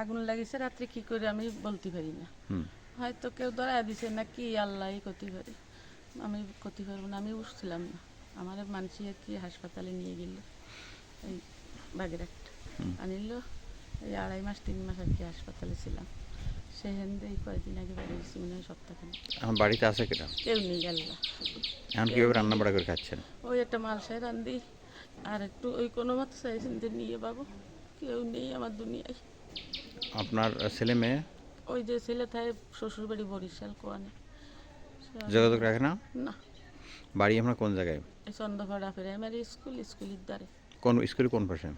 আগুন লাগিছে রাত্রে কি করে আমি বলতে পারি না। হয়তো কেউ ধরা দিছে না কি আল্লাহই করতে পারে আমি করতে পারব না আমি উঠছিলাম না। আমার মানসি কি হাসপাতালে নিয়ে গেল এই বাগেরহাট। আনিল এই আড়াই মাস তিন মাস আর কি হাসপাতালে ছিলাম। সেখান থেকে কয়েকদিন আগে বাড়ি গেছি মনে হয় সপ্তাহখানে এখন বাড়িতে আছে কেটা কেউ নেই আল্লাহ। এখন কীভাবে রান্না বাড়া করে খাচ্ছেন? ওই একটা মালসায় রান্ধি আর একটু ওই কোনো মতো চাইছেন যে নিয়ে পাবো কেউ নেই আমার দুনিয়ায়। আপনার ছেলে মেয়ে? ওই যে ছেলে থাকে শ্বশুর বাড়ি বরিশাল কোয়ানে। যোগাযোগ রাখে না? না। বাড়ি আপনার কোন জায়গায়? এই চন্দ্রপাড়া প্রাইমারি স্কুল স্কুলের দ্বারে কোন স্কুল কোন পাশে?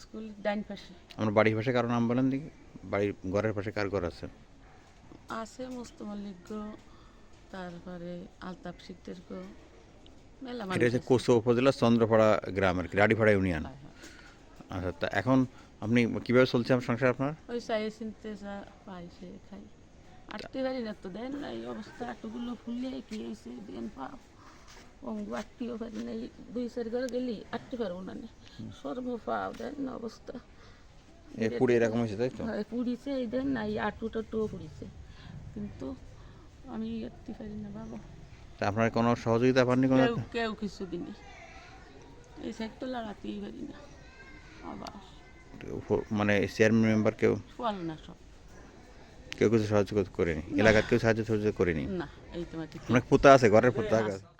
স্কুল ডাইন পাশে। আমার বাড়ির পাশে কারও নাম বলেন দেখি। বাড়ির ঘরের পাশে কার ঘর আছে? আছে মুস্তমল্লিক গো তারপরে আলতাপ গো মেলা এটা হচ্ছে। কোসো উপজেলা চন্দ্রপাড়া গ্রামের রাডিপাড়া ইউনিয়ন। আচ্ছা তা এখন আপনি কীভাবে চলছে আমার সংসার আপনার? ওই চাই চিনতে যা পাই সে খাই। আটতে পারি না তো দেন না এই অবস্থা আটগুলো ফুলে কি হয়েছে দেন পাও অঙ্গু আটটিও পারি না দুই চার ঘরে গেলি আটতে পারব না। সর্ব পাও দেন না অবস্থা। এ পুরো এরকম হয়েছে তাই তো? হয়, পুড়িছে এই দেন না এই আটু টাটুও পুড়িছে। কিন্তু আমি আটতে পারি না বাবা। তা আপনার কোনো সহযোগিতা পাননি কোনো কেউ কিছু দিনই এই সাইড তো লাগাতেই পারি না। মানে চেয়ারম্যান মেম্বার কেউ কেউ কিছু সাহায্য করেনি? এলাকার কেউ সাহায্য সাহায্য করেনি অনেক পোতা আছে ঘরের পোতা আছে।